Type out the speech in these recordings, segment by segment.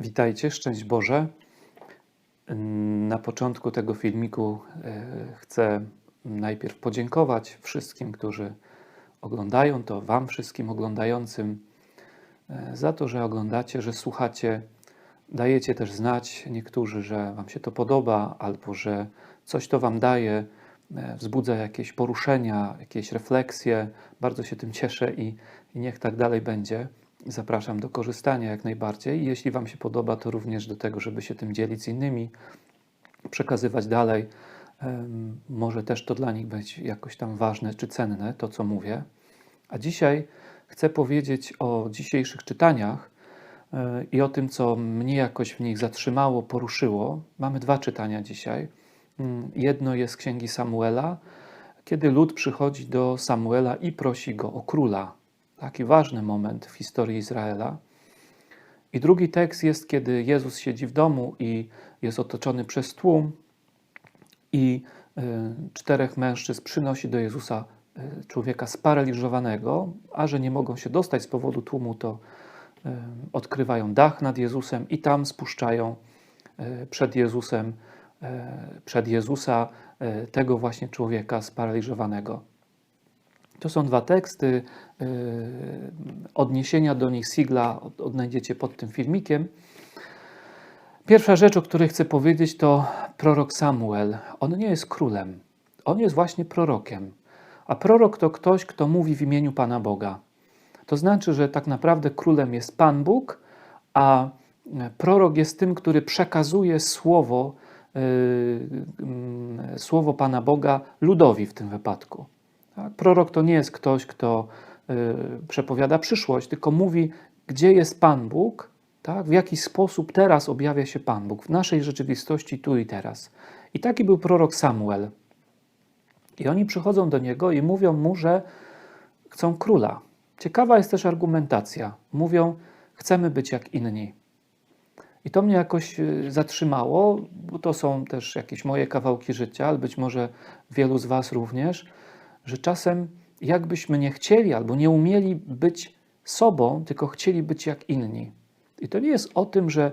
Witajcie, szczęść Boże. Na początku tego filmiku e, chcę najpierw podziękować wszystkim, którzy oglądają to, Wam wszystkim oglądającym, e, za to, że oglądacie, że słuchacie. Dajecie też znać niektórzy, że Wam się to podoba, albo że coś to Wam daje, e, wzbudza jakieś poruszenia, jakieś refleksje. Bardzo się tym cieszę i, i niech tak dalej będzie. Zapraszam do korzystania jak najbardziej. Jeśli Wam się podoba, to również do tego, żeby się tym dzielić z innymi, przekazywać dalej. Może też to dla nich być jakoś tam ważne czy cenne, to co mówię. A dzisiaj chcę powiedzieć o dzisiejszych czytaniach e, i o tym, co mnie jakoś w nich zatrzymało, poruszyło. Mamy dwa czytania dzisiaj. Mm, Jedno jest z księgi Samuela, kiedy lud przychodzi do Samuela i prosi go o króla. Taki ważny moment w historii Izraela. I drugi tekst jest, kiedy Jezus siedzi w domu i jest otoczony przez tłum, i y, czterech mężczyzn przynosi do Jezusa y, człowieka sparaliżowanego, a że nie mogą się dostać z powodu tłumu, to y, odkrywają dach nad Jezusem i tam spuszczają przed Jezusem, przed Jezusa tego właśnie człowieka sparaliżowanego. To są dwa teksty. y, Odniesienia do nich Sigla od- odnajdziecie pod tym filmikiem. Pierwsza rzecz, o której chcę powiedzieć, to prorok Samuel. On nie jest królem, on jest właśnie prorokiem. A prorok to ktoś, kto mówi w imieniu Pana Boga. To znaczy, że tak naprawdę królem jest Pan Bóg, a e, prorok jest tym, który przekazuje słowo, yy, mm, słowo Pana Boga ludowi w tym wypadku. Tak? Prorok to nie jest ktoś, kto y, przepowiada przyszłość, tylko mówi, gdzie jest Pan Bóg, tak? w jaki sposób teraz objawia się Pan Bóg w naszej rzeczywistości tu i teraz. I taki był prorok Samuel. I oni przychodzą do niego i mówią mu, że chcą króla. Ciekawa jest też argumentacja. Mówią, chcemy być jak inni. I to mnie jakoś y, zatrzymało, bo to są też jakieś moje kawałki życia, ale być może wielu z Was również, że czasem jakbyśmy nie chcieli albo nie umieli być sobą, tylko chcieli być jak inni. I to nie jest o tym, że,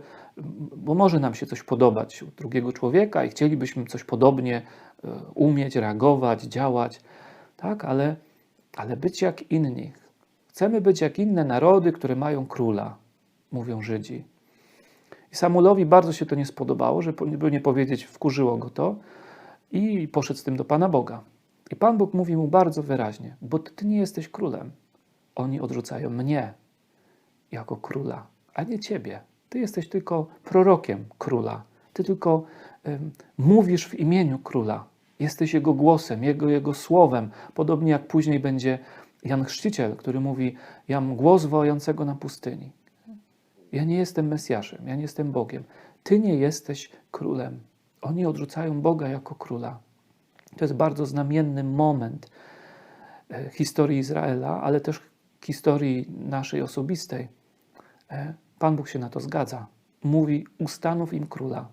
bo może nam się coś podobać u drugiego człowieka i chcielibyśmy coś podobnie e, umieć, reagować, działać, tak, ale, ale być jak inni. Chcemy być jak inne narody, które mają króla, mówią Żydzi. I Samuelowi bardzo się to nie spodobało, żeby nie powiedzieć, wkurzyło go to i poszedł z tym do Pana Boga. I Pan Bóg mówi mu bardzo wyraźnie, bo ty nie jesteś królem. Oni odrzucają mnie jako króla, a nie ciebie. Ty jesteś tylko prorokiem króla. Ty tylko mówisz w imieniu króla. Jesteś jego głosem, jego, jego słowem. Podobnie jak później będzie Jan Chrzciciel, który mówi: Ja mam głos wołającego na pustyni. Ja nie jestem Mesjaszem, ja nie jestem Bogiem. Ty nie jesteś królem. Oni odrzucają Boga jako króla. To jest bardzo znamienny moment e, historii Izraela, ale też historii naszej osobistej. E, Pan Bóg się na to zgadza. Mówi: Ustanów im króla.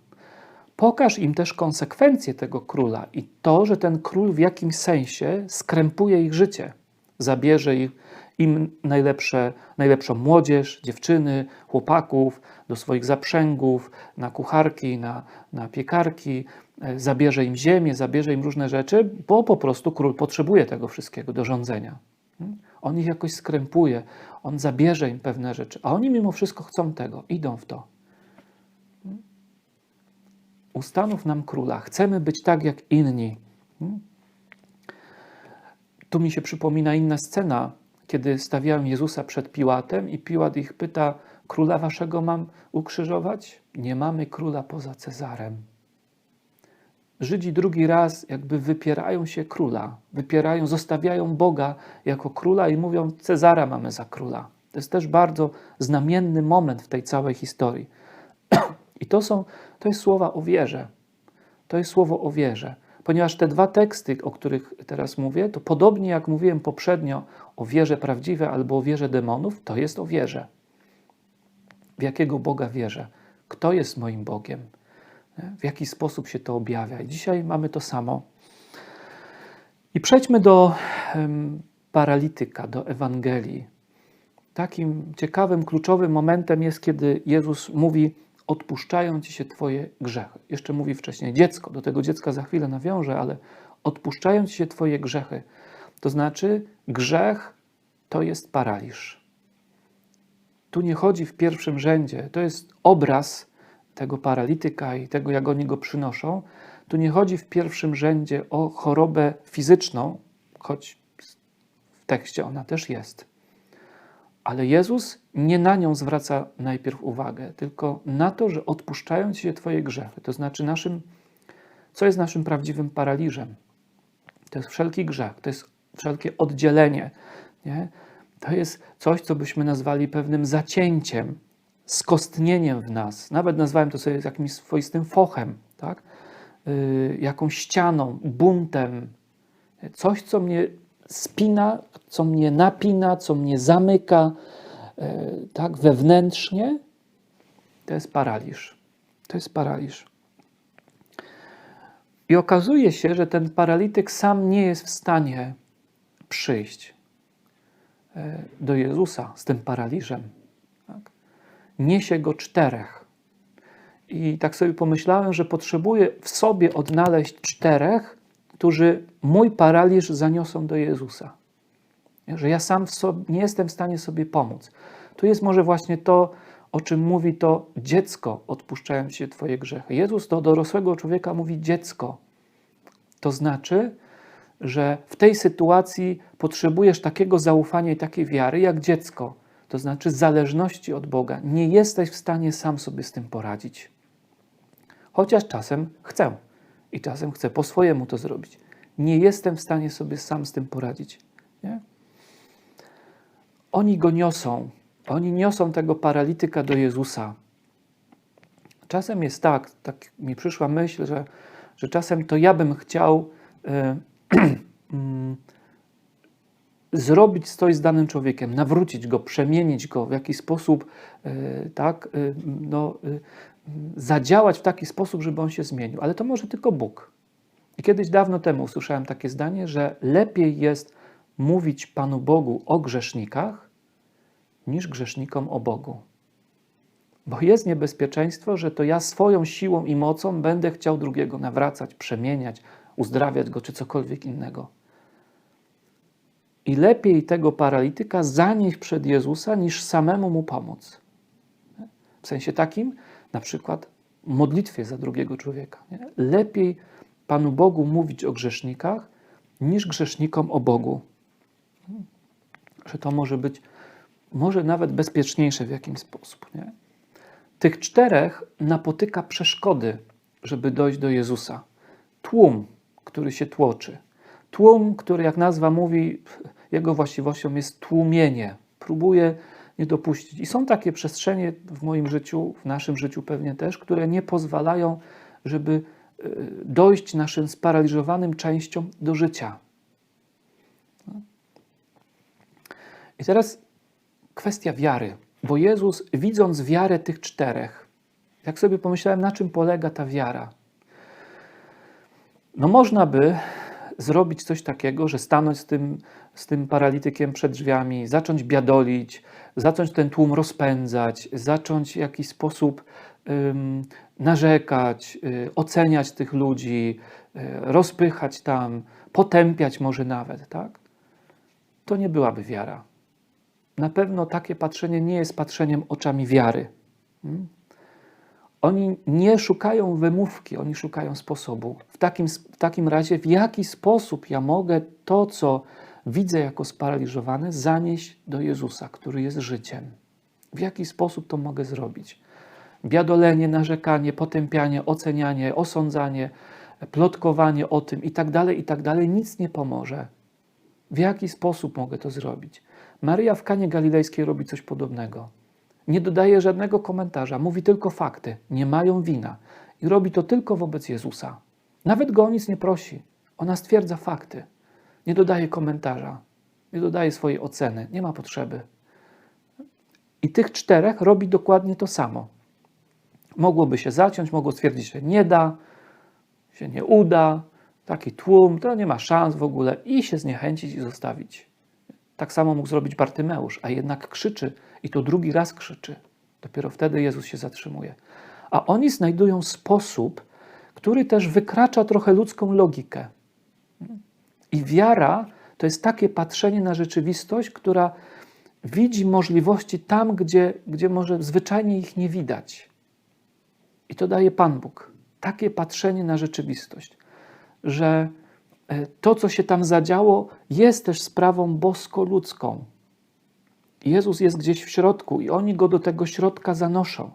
Pokaż im też konsekwencje tego króla i to, że ten król w jakimś sensie skrępuje ich życie. Zabierze ich, im najlepsze, najlepszą młodzież, dziewczyny, chłopaków do swoich zaprzęgów, na kucharki, na, na piekarki, zabierze im ziemię, zabierze im różne rzeczy, bo po prostu król potrzebuje tego wszystkiego do rządzenia. Hmm? On ich jakoś skrępuje, on zabierze im pewne rzeczy, a oni mimo wszystko chcą tego, idą w to. Hmm? Ustanów nam króla, chcemy być tak jak inni. Hmm? Tu mi się przypomina inna scena, kiedy stawiałem Jezusa przed Piłatem i Piłat ich pyta, króla waszego mam ukrzyżować? Nie mamy króla poza Cezarem. Żydzi drugi raz jakby wypierają się króla, wypierają, zostawiają Boga jako króla i mówią, Cezara mamy za króla. To jest też bardzo znamienny moment w tej całej historii. I to są, to jest słowa o wierze. To jest słowo o wierze. Ponieważ te dwa teksty, o których teraz mówię, to podobnie jak mówiłem poprzednio o wierze prawdziwej albo o wierze demonów, to jest o wierze. W jakiego Boga wierzę? Kto jest moim Bogiem? W jaki sposób się to objawia? I dzisiaj mamy to samo. I przejdźmy do paralityka, do Ewangelii. takim ciekawym, kluczowym momentem jest, kiedy Jezus mówi: Odpuszczają ci się Twoje grzechy. Jeszcze mówi wcześniej dziecko, do tego dziecka za chwilę nawiążę, ale odpuszczają ci się Twoje grzechy. To znaczy, grzech to jest paraliż. Tu nie chodzi w pierwszym rzędzie, to jest obraz tego paralityka i tego, jak oni go przynoszą. Tu nie chodzi w pierwszym rzędzie o chorobę fizyczną, choć w tekście ona też jest. Ale Jezus nie na nią zwraca najpierw uwagę, tylko na to, że odpuszczają ci się Twoje grzechy. To znaczy, naszym, co jest naszym prawdziwym paraliżem? To jest wszelki grzech, to jest wszelkie oddzielenie. Nie? To jest coś, co byśmy nazwali pewnym zacięciem, skostnieniem w nas. Nawet nazwałem to sobie jakimś swoistym fochem, tak? Yy, jakąś ścianą, buntem. Coś, co mnie spina, co mnie napina, co mnie zamyka, yy, tak, wewnętrznie. To jest paraliż. To jest paraliż. I okazuje się, że ten paralityk sam nie jest w stanie przyjść e, do Jezusa z tym paraliżem. Niesie go czterech. I tak sobie pomyślałem, że potrzebuję w sobie odnaleźć czterech, którzy mój paraliż zaniosą do Jezusa. Że ja sam sobie, nie jestem w stanie sobie pomóc. Tu jest może właśnie to, o czym mówi to dziecko, odpuszczając się Twoje grzechy. Jezus do dorosłego człowieka mówi dziecko. To znaczy, że w tej sytuacji potrzebujesz takiego zaufania i takiej wiary jak dziecko, to znaczy zależności od Boga. Nie jesteś w stanie sam sobie z tym poradzić. Chociaż czasem chcę i czasem chcę po swojemu to zrobić. Nie jestem w stanie sobie sam z tym poradzić. Nie? Oni go niosą. Oni niosą tego paralityka do Jezusa. Czasem jest tak, tak mi przyszła myśl, że, że czasem to ja bym chciał. Yy, zrobić coś z danym człowiekiem, nawrócić go, przemienić go w jakiś sposób, e, tak, e, no, e, zadziałać w taki sposób, żeby on się zmienił. Ale to może tylko Bóg. I kiedyś dawno temu usłyszałem takie zdanie, że lepiej jest mówić Panu Bogu o grzesznikach, niż grzesznikom o Bogu. Bo jest niebezpieczeństwo, że to ja swoją siłą i mocą będę chciał drugiego nawracać, przemieniać, uzdrawiać go czy cokolwiek innego. I lepiej tego paralityka zanieść przed Jezusa, niż samemu mu pomóc. W sensie takim, na przykład modlitwie za drugiego człowieka. Nie? Lepiej Panu Bogu mówić o grzesznikach, niż grzesznikom o Bogu. Że to może być, może nawet bezpieczniejsze w jakimś sposób. Nie? Tych czterech napotyka przeszkody, żeby dojść do Jezusa. Tłum, który się tłoczy. Tłum, który jak nazwa mówi, jego właściwością jest tłumienie. Próbuje nie dopuścić. I są takie przestrzenie w moim życiu, w naszym życiu pewnie też, które nie pozwalają, żeby e, dojść naszym sparaliżowanym częściom do życia. I teraz kwestia wiary, bo Jezus, widząc wiarę tych czterech, jak sobie pomyślałem, na czym polega ta wiara, no można by zrobić coś takiego, że stanąć z tym, z tym paralitykiem przed drzwiami, zacząć biadolić, zacząć ten tłum rozpędzać, zacząć w jakiś sposób um, narzekać, y, oceniać tych ludzi, y, rozpychać tam, potępiać może nawet, tak? To nie byłaby wiara. Na pewno takie patrzenie nie jest patrzeniem oczami wiary. Hmm? Oni nie szukają wymówki, oni szukają sposobu. W takim, w takim razie, w jaki sposób ja mogę to, co widzę jako sparaliżowane, zanieść do Jezusa, który jest życiem? W jaki sposób to mogę zrobić? Biadolenie, narzekanie, potępianie, ocenianie, osądzanie, plotkowanie o tym i tak dalej, i tak dalej, nic nie pomoże. W jaki sposób mogę to zrobić? Maria w Kanie Galilejskiej robi coś podobnego. Nie dodaje żadnego komentarza, mówi tylko fakty. Nie mają wina. I robi to tylko wobec Jezusa. Nawet go o nic nie prosi. Ona stwierdza fakty. Nie dodaje komentarza. Nie dodaje swojej oceny. Nie ma potrzeby. I tych czterech robi dokładnie to samo. Mogłoby się zaciąć, mogło stwierdzić, że nie da, się nie uda, taki tłum, to nie ma szans w ogóle i się zniechęcić i zostawić. Tak samo mógł zrobić Bartymeusz, a jednak krzyczy i to drugi raz krzyczy. Dopiero wtedy Jezus się zatrzymuje. A oni znajdują sposób, który też wykracza trochę ludzką logikę. I wiara to jest takie patrzenie na rzeczywistość, która widzi możliwości tam, gdzie, gdzie może zwyczajnie ich nie widać. I to daje Pan Bóg. Takie patrzenie na rzeczywistość, że to, co się tam zadziało, jest też sprawą bosko-ludzką. Jezus jest gdzieś w środku i oni go do tego środka zanoszą.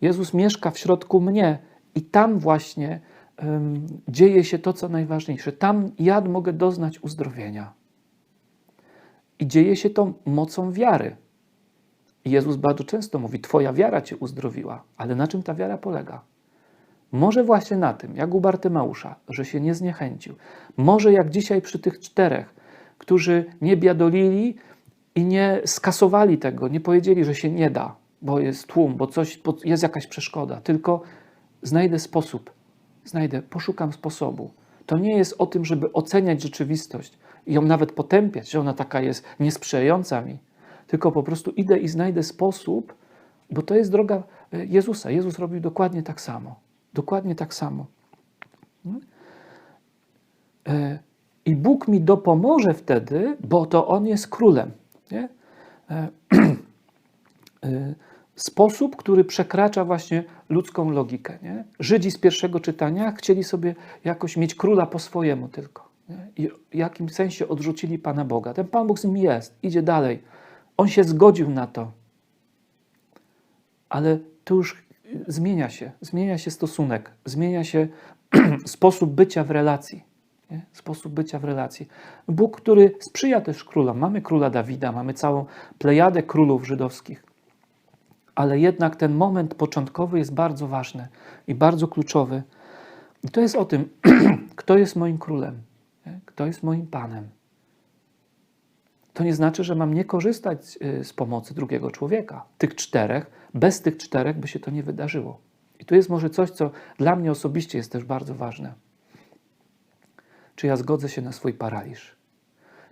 Jezus mieszka w środku mnie i tam właśnie um, dzieje się to, co najważniejsze. Tam ja mogę doznać uzdrowienia. I dzieje się to mocą wiary. Jezus bardzo często mówi: Twoja wiara cię uzdrowiła. Ale na czym ta wiara polega? Może właśnie na tym, jak u Bartymeusza, że się nie zniechęcił. Może jak dzisiaj przy tych czterech, którzy nie biadolili i nie skasowali tego, nie powiedzieli, że się nie da, bo jest tłum, bo coś, bo jest jakaś przeszkoda, tylko znajdę sposób, znajdę, poszukam sposobu. To nie jest o tym, żeby oceniać rzeczywistość i ją nawet potępiać, że ona taka jest niesprzyjająca mi, tylko po prostu idę i znajdę sposób, bo to jest droga e, Jezusa. Jezus robił dokładnie tak samo. Dokładnie tak samo. E, I Bóg mi dopomoże wtedy, bo to On jest królem. Nie? E, sposób, który przekracza właśnie ludzką logikę. Nie? Żydzi z pierwszego czytania chcieli sobie jakoś mieć króla po swojemu tylko. Nie? I w jakim sensie odrzucili Pana Boga. Ten Pan Bóg z nim jest, idzie dalej. On się zgodził na to. Ale tu już zmienia się, zmienia się stosunek, zmienia się sposób bycia w relacji. Nie? Sposób bycia w relacji. Bóg, który sprzyja też królom. Mamy króla Dawida, mamy całą plejadę królów żydowskich. Ale jednak ten moment początkowy jest bardzo ważny i bardzo kluczowy. I to jest o tym, kto jest moim królem, nie? kto jest moim panem to nie znaczy, że mam nie korzystać y, z pomocy drugiego człowieka. Tych czterech, bez tych czterech by się to nie wydarzyło. I tu jest może coś, co dla mnie osobiście jest też bardzo ważne. Czy ja zgodzę się na swój paraliż?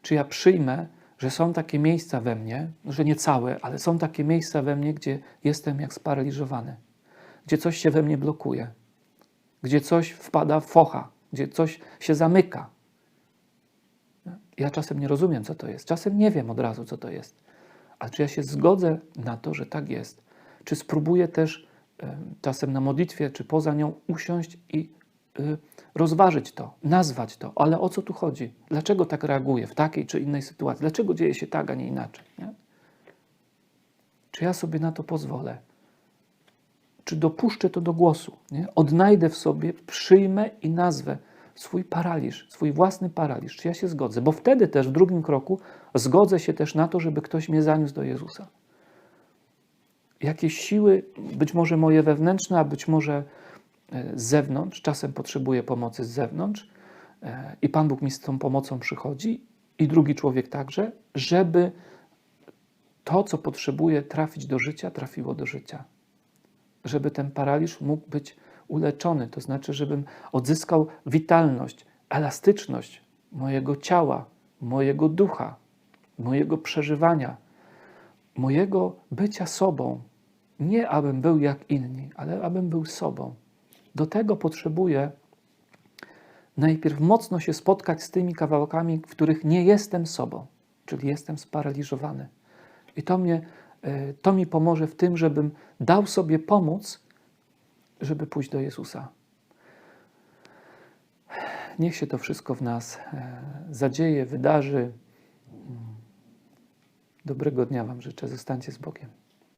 Czy ja przyjmę, że są takie miejsca we mnie, że nie całe, ale są takie miejsca we mnie, gdzie jestem jak sparaliżowany, gdzie coś się we mnie blokuje, gdzie coś wpada w focha, gdzie coś się zamyka, ja czasem nie rozumiem, co to jest. Czasem nie wiem od razu, co to jest. Ale czy ja się zgodzę na to, że tak jest? Czy spróbuję też czasem na modlitwie, czy poza nią usiąść i y, rozważyć to, nazwać to, ale o co tu chodzi? Dlaczego tak reaguję w takiej czy innej sytuacji? Dlaczego dzieje się tak, a nie inaczej? Nie? Czy ja sobie na to pozwolę? Czy dopuszczę to do głosu? Nie? Odnajdę w sobie, przyjmę i nazwę swój paraliż, swój własny paraliż, czy ja się zgodzę, bo wtedy też w drugim kroku zgodzę się też na to, żeby ktoś mnie zaniósł do Jezusa. Jakieś siły, być może moje wewnętrzne, a być może e, z zewnątrz, czasem potrzebuję pomocy z zewnątrz e, i Pan Bóg mi z tą pomocą przychodzi i drugi człowiek także, żeby to, co potrzebuje trafić do życia, trafiło do życia. Żeby ten paraliż mógł być uleczony, to znaczy, żebym odzyskał witalność, elastyczność mojego ciała, mojego ducha, mojego przeżywania, mojego bycia sobą. Nie abym był jak inni, ale abym był sobą. Do tego potrzebuję najpierw mocno się spotkać z tymi kawałkami, w których nie jestem sobą, czyli jestem sparaliżowany. I to, mnie, e, to mi pomoże w tym, żebym dał sobie pomóc żeby pójść do Jezusa. Niech się to wszystko w nas e, zadzieje, wydarzy. Dobrego dnia Wam życzę. Zostańcie z Bogiem.